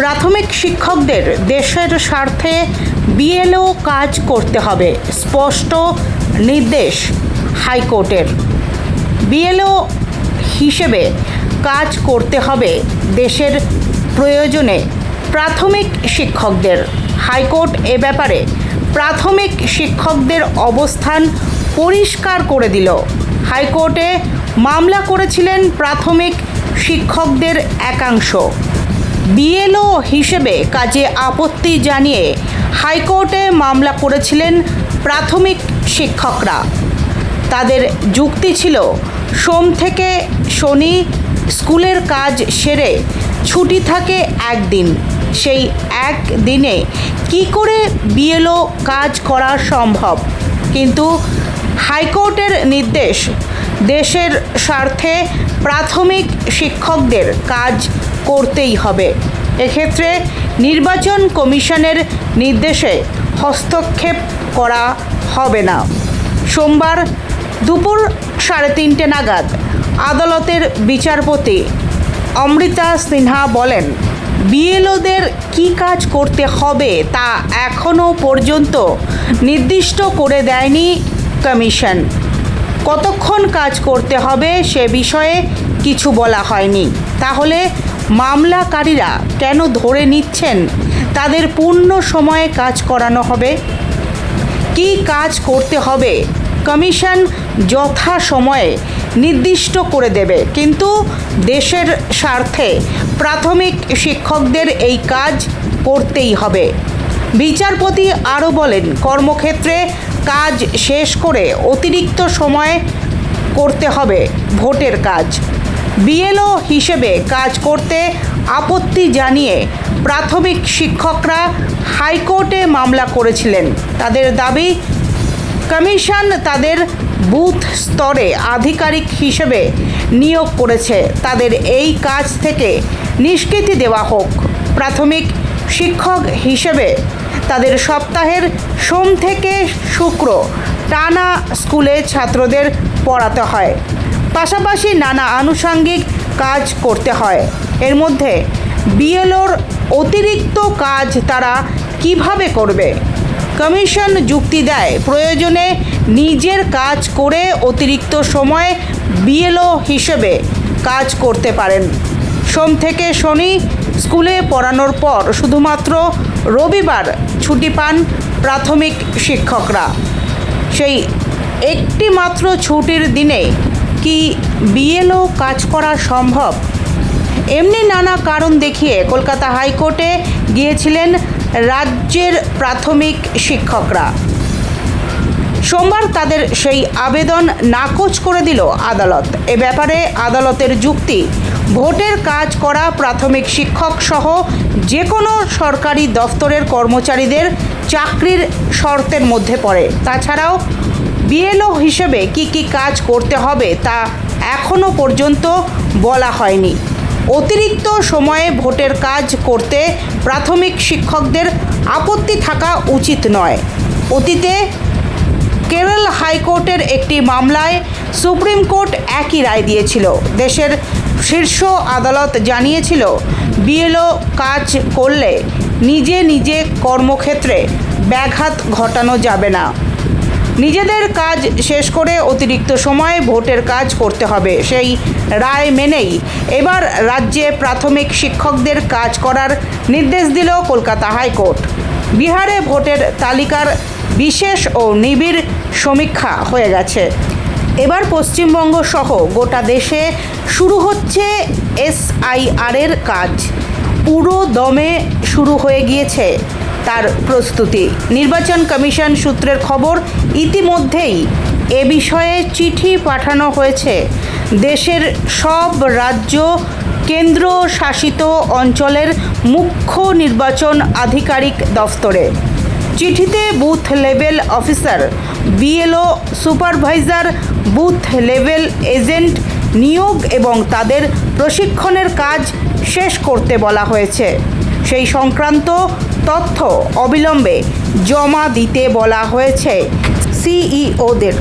প্রাথমিক শিক্ষকদের দেশের স্বার্থে বিএলও কাজ করতে হবে, স্পষ্ট নির্দেশ হাইকোর্টের। বিএলও হিসেবে কাজ করতে হবে দেশের প্রয়োজনে প্রাথমিক শিক্ষকদের। হাইকোর্ট এ ব্যাপারে প্রাথমিক শিক্ষকদের অবস্থান পরিষ্কার করে দিল। হাইকোর্টে মামলা করেছিলেন প্রাথমিক শিক্ষকদের একাংশ। বিএলও হিসেবে কাজে আপত্তি জানিয়ে হাইকোর্টে মামলা করেছিলেন প্রাথমিক শিক্ষকরা। তাদের যুক্তি ছিল, সোম থেকে শনি স্কুলের কাজ সেরে ছুটি থাকে একদিন। সেই এক দিনে কি করে বিএলও কাজ করা সম্ভব? কিন্তু হাইকোর্টের নির্দেশ, দেশের স্বার্থে প্রাথমিক শিক্ষকদের কাজ করতেই হবে। এক্ষেত্রে নির্বাচন কমিশনের নির্দেশে হস্তক্ষেপ করা হবে না। সোমবার দুপুর সাড়ে তিনটে নাগাদ আদালতের বিচারপতি অমৃতা সিনহা বলেন, বিএলওদের কী কাজ করতে হবে তা এখনও পর্যন্ত নির্দিষ্ট করে দেয়নি কমিশন। কতক্ষণ কাজ করতে হবে সে বিষয়ে কিছু বলা হয়নি। তাহলে মামলাকারীরা কেন ধরে নিচ্ছেন? তাদের পূর্ণ সময়ে কাজ করানো হবে। কী কাজ করতে হবে? কমিশন যথা সময়ে নির্দিষ্ট করে দেবে। কিন্তু দেশের স্বার্থে প্রাথমিক শিক্ষকদের এই কাজ করতেই হবে। বিচারপতি আরও বলেন, কর্মক্ষেত্রে কাজ শেষ করে অতিরিক্ত সময় করতে হবে ভোটের কাজ। বিএলও হিসেবে কাজ করতে আপত্তি জানিয়ে প্রাথমিক শিক্ষকরা হাইকোর্টে মামলা করেছিলেন। তাদের দাবি, কমিশন তাদের বুথ স্তরে আধিকারিক হিসেবে নিয়োগ করেছে। তাদের এই কাজ থেকে নিষ্কৃতি দেওয়া হোক। প্রাথমিক শিক্ষক হিসেবে তাদের সপ্তাহের সোম থেকে শুক্র টানা স্কুলে ছাত্রদের পড়াতে হয়। পাশাপাশি নানা আনুষাঙ্গিক কাজ করতে হয়। এর মধ্যে বিএলওর অতিরিক্ত কাজ তারা কীভাবে করবে? কমিশন যুক্তি দেয়, প্রয়োজনে নিজের কাজ করে অতিরিক্ত সময় বিএলও হিসেবে কাজ করতে পারেন। সোম থেকে শনি স্কুলে পড়ানোর পর শুধুমাত্র রবিবার ছুটি পান প্রাথমিক শিক্ষকরা। সেই একটি মাত্র ছুটির দিনে কি বিএলও কাজ করা সম্ভব? এমনি নানা কারণ দেখিয়ে কলকাতা হাইকোর্টে গিয়েছিলেন রাজ্যের প্রাথমিক শিক্ষকরা। সোমবার তাদের সেই আবেদন নাকচ করে দিল আদালত। এ ব্যাপারে আদালতের যুক্তি, ভোটের কাজ করা প্রাথমিক শিক্ষক সহ যে কোনো সরকারি দফতরের কর্মচারীদের চাকরির শর্তের মধ্যে পড়ে। তাছাড়াও বিএলও হিসেবে কি কি কাজ করতে হবে তা এখনও পর্যন্ত বলা হয়নি। অতিরিক্ত সময়ে ভোটের কাজ করতে প্রাথমিক শিক্ষকদের আপত্তি থাকা উচিত নয়। অতীতে কেরল হাইকোর্টের একটি মামলায় সুপ্রিম কোর্ট একই রায় দিয়েছিল। দেশের শীর্ষ আদালত জানিয়েছিল বিএলও কাজ করলে নিজে নিজে কর্মক্ষেত্রে ব্যাঘাত ঘটানো যাবে না। নিজেদের কাজ শেষ করে অতিরিক্ত সময়ে ভোটের কাজ করতে হবে, সেই রায় মেনেই। এবার রাজ্যে প্রাথমিক শিক্ষকদের কাজ করার নির্দেশ দিল কলকাতা হাইকোর্ট। বিহারে ভোটের তালিকার বিশেষ ও নিবিড় সমীক্ষা হয়ে গেছে। এবার পশ্চিমবঙ্গ সহ গোটা দেশে শুরু হচ্ছে এসআইআরের কাজ। পুরো দমে শুরু হয়ে গিয়েছে তার প্রস্তুতি। নির্বাচন কমিশন সূত্রের খবর, ইতিমধ্যেই এ বিষয়ে চিঠি পাঠানো হয়েছে। দেশের সব রাজ্য কেন্দ্র শাসিত অঞ্চলের মুখ্য নির্বাচন আধিকারিক দফতরে। চিঠিতে booth level officer, BLO supervisor, booth level agent নিয়োগ এবং তাদের প্রশিক্ষণের কাজ শেষ করতে বলা হয়েছে। সেই সংক্রান্ত তথ্য অবিলম্বে জমা দিতে বলা হয়েছে সিইওদের।